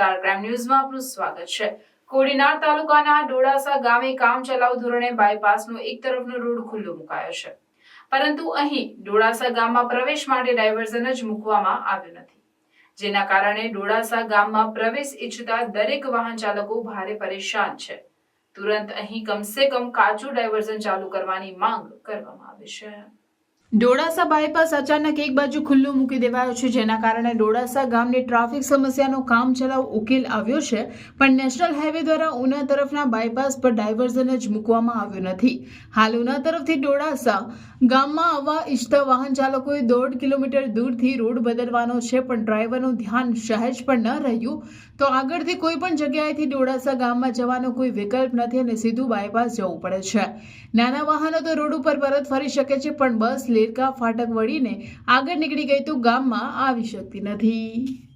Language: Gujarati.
સ્ટાર ક્રાઇમ ન્યૂઝમાં આપનું સ્વાગત છે. કોડીનાર તાલુકાના ડોળાસા ગામે કામચલાઉ ધોરણે બાયપાસનો એક તરફનો રોડ ખુલ્લો મુકાયો છે. પરંતુ અહીં ડોળાસા ગામમાં પ્રવેશ માટે ડાયવર્ઝન જ મૂકવામાં આવ્યું નથી. જેના કારણે ડોળાસા ગામમાં પ્રવેશ ઈચ્છતા દરેક વાહન ચાલકો ભારે પરેશાન છે. તુરંત અહીં કમસે કમ કાચું ડાયવર્ઝન ચાલુ કરવાની માંગ કરવામાં આવી છે. ડોડાસા બાયપાસ અચાનક એક બાજુ ખુલ્લું મૂકી દેવાયો છે, જેના કારણે ડોળાસા ગામની ટ્રાફિક સમસ્યાનો કામચલાઉ ઉકેલ આવ્યો છે, પણ નેશનલ હાઈવે દ્વારા ઉના તરફના બાયપાસ પર ડાયવર્ઝન જ મૂકવામાં આવ્યું નથી. હાલ ઉના તરફથી ડોડાસા ગામમાં આવવા ઈચ્છતા વાહન ચાલકોએ દોઢ કિલોમીટર દૂરથી રોડ બદલવાનો છે, પણ ડ્રાઈવરનું ધ્યાન સહેજ પણ ન રહ્યું. તો આગળથી કોઈ પણ જગ્યાએથી ડોડાસા ગામમાં જવાનો કોઈ વિકલ્પ નથી અને સીધું બાયપાસ જવું પડે છે. નાના વાહનો તો રોડ ઉપર પરત ફરી શકે છે, પણ બસ લેરકા ફાટક વળીને આગળ નીકળી ગઈ તો ગામમાં આવી શકતી નથી.